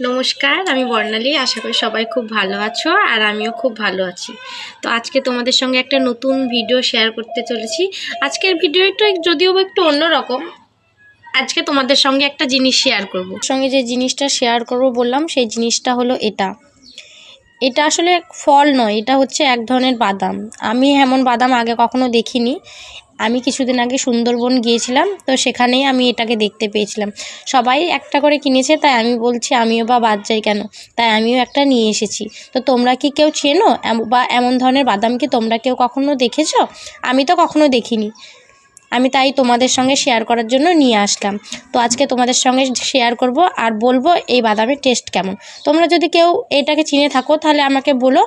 নমস্কার, আমি বর্ণালী। আশা করি সবাই খুব ভালো আছো আর আমিও খুব ভালো আছি। তো আজকে তোমাদের সঙ্গে একটা নতুন ভিডিও শেয়ার করতে চলেছি। আজকের ভিডিওটা যদিও বা একটু অন্যরকম, আজকে তোমাদের সঙ্গে একটা জিনিস শেয়ার করব। সঙ্গে যে জিনিসটা শেয়ার করব বললাম, সেই জিনিসটা হলো এটা। এটা আসলে ফল নয়, এটা হচ্ছে এক ধরনের বাদাম। আমি এমন বাদাম আগে কখনো দেখিনি। আমি কিছুদিন আগে সুন্দরবন গিয়েছিলাম, তো সেখানেই আমি এটাকে দেখতে পেয়েছিলাম। সবাই একটা করে কিনেছে, তাই আমি বলছি, আমিও বা বাদ যাই কেন? তাই আমিও একটা নিয়ে এসেছি। তো তোমরা কি কেউ চেনো? বা এমন ধরনের বাদাম কি তোমরা কেউ কখনো দেখেছ? আমি তো কখনো দেখিনি। আমি তাই তোমাদের সঙ্গে শেয়ার করার জন্য নিয়ে আসলাম। তো আজকে তোমাদের সঙ্গে শেয়ার করব আর বলব এই বাদামের টেস্ট কেমন। তোমরা যদি কেউ এটাকে চিনে থাকো, তাহলে আমাকে বলো।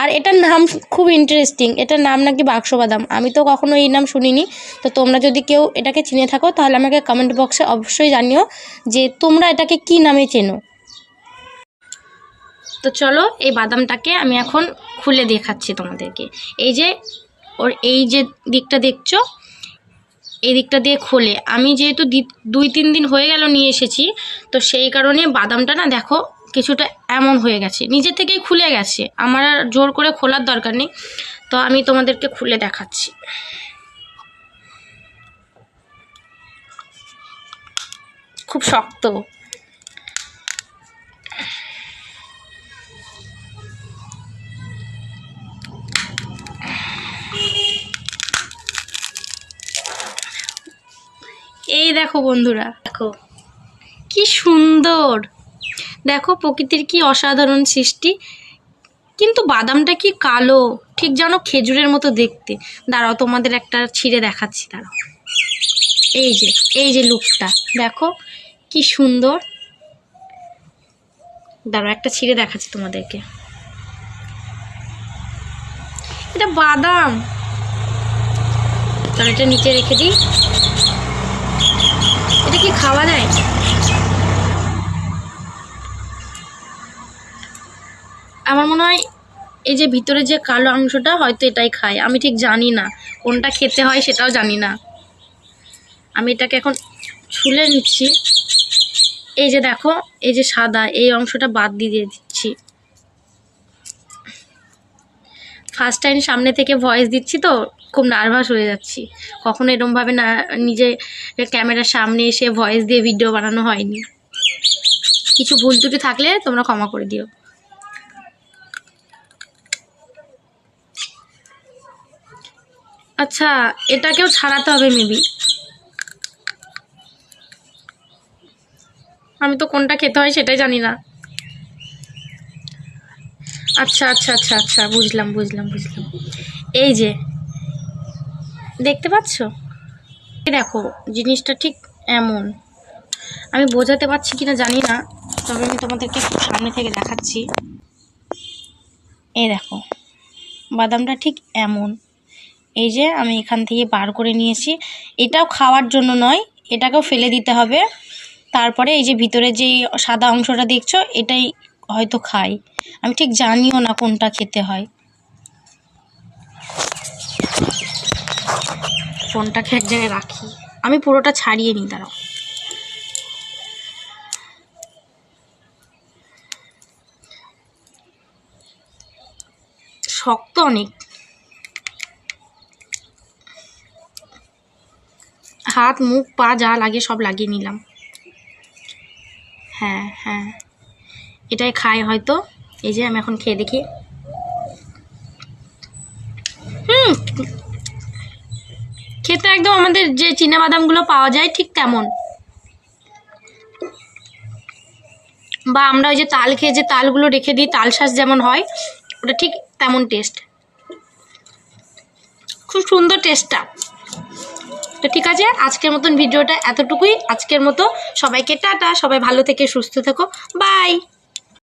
আর এটার নাম খুব ইন্টারেস্টিং এটার নাম নাকি বাক্স বাদাম। আমি তো কখনো এই নাম শুনিনি। তো তোমরা যদি কেউ এটাকে চিনে থাকো, তাহলে আমাকে কমেন্ট বক্সে অবশ্যই জানিও যে তোমরা এটাকে কি নামে চেনো। তো চলো এই বাদামটাকে আমি এখন খুলে দেখাচ্ছি তোমাদেরকে। এই যে, ওর এই যে দিকটা দেখছ এই দিকটা দিয়ে খোলে। আমি যেহেতু দুই, তিন দিন হয়ে গেল নিয়ে এসেছি, তো সেই কারণে বাদামটা না দেখো কিছুটা এমন হয়ে গেছে। নিজে থেকেই খুলে গেছে। আমার আর জোর করে খোলার দরকার নেই। তো আমি তোমাদেরকে খুলে দেখাচ্ছি। খুব শক্ত। এই দেখো বন্ধুরা, দেখো। কি সুন্দর। দেখো প্রকৃতির কি অসাধারণ সৃষ্টি। কিন্তু বাদামটা কি কালো, ঠিক যেন খেজুরের মতো দেখতে। দাঁড়াও, তোমাদের একটা ছিঁড়ে দেখাচ্ছি, দাঁড়াও। এই যে এই যে লুকটা, দেখো কি সুন্দর। দাঁড়াও, একটা ছিঁড়ে দেখাচ্ছি তোমাদেরকে। এটা বাদাম। তাহলে এটা নিচে রেখে দিই। কি খাওয়া যায়? আমার মনে হয় এই যে ভিতরে যে কালো অংশটা হয়তো এটাই খায়। আমি ঠিক জানি না। কোনটা খেতে হয় সেটাও জানি না। আমি এটাকে এখন ছুলে নিচ্ছি। এই যে দেখো, এই যে সাদা, এই অংশটা বাদ দিয়ে দিয়ে ফার্স্ট টাইম সামনে থেকে ভয়েস দিচ্ছি তো, খুব নার্ভাস হয়ে যাচ্ছি। কখনো এরমভাবে না নিজে ক্যামেরার সামনে এসে ভয়েস দিয়ে ভিডিও বানানো হয়নি। কিছু ভুল ত্রুটি থাকলে তোমরা ক্ষমা করে দিও। আচ্ছা এটাকেও ছাড়াতে হবে মেবি আমি তো কোনটা খেতে হয় সেটাই জানি না। আচ্ছা আচ্ছা আচ্ছা আচ্ছা বুঝলাম বুঝলাম বুঝলাম। এই যে, দেখতে পাচ্ছ? দেখো, জিনিসটা ঠিক এমন। আমি বোঝাতে পারছি কিনা জানি না, তবে আমি তোমাদেরকে সামনে থেকে দেখাচ্ছি। এই দেখো, বাদামটা ঠিক এমন। এই যে, আমি এখান থেকে বার করে নিয়েছি। এটাও খাওয়ার জন্য নয়, এটাকেও ফেলে দিতে হবে। তারপরে এই যে ভিতরে যে সাদা অংশটা দেখছ, এটাই হয়তো খাই। আমি ঠিক জানিও না কোনটা খেতে হয়। ফোনটাকে এক জায়গায় রাখি। আমি পুরোটা ছাড়িয়ে নিই, দাঁড়াও। শক্ত অনেক। হাত, মুখ, পা যা লাগে সব লাগিয়ে নিলাম। হ্যাঁ হ্যাঁ। এটাই খাই হয়তো। এই যে আমি এখন খেয়ে দেখি। হুম। খেতে একদম আমাদের যে বাদামগুলো পাওয়া যায় ঠিক তেমন। বা আমরা ওই যে তাল খেয়ে যে তালগুলো রেখে দিই, তাল শাঁস যেমন হয়, ওটা ঠিক তেমন টেস্ট খুব সুন্দর টেস্টটা তো ঠিক আছে, আজকের মতন ভিডিওটা এতটুকুই। আজকের মতো সবাইকে টাটা, সবাই ভালো থেকে সুস্থ থেকো। বাই!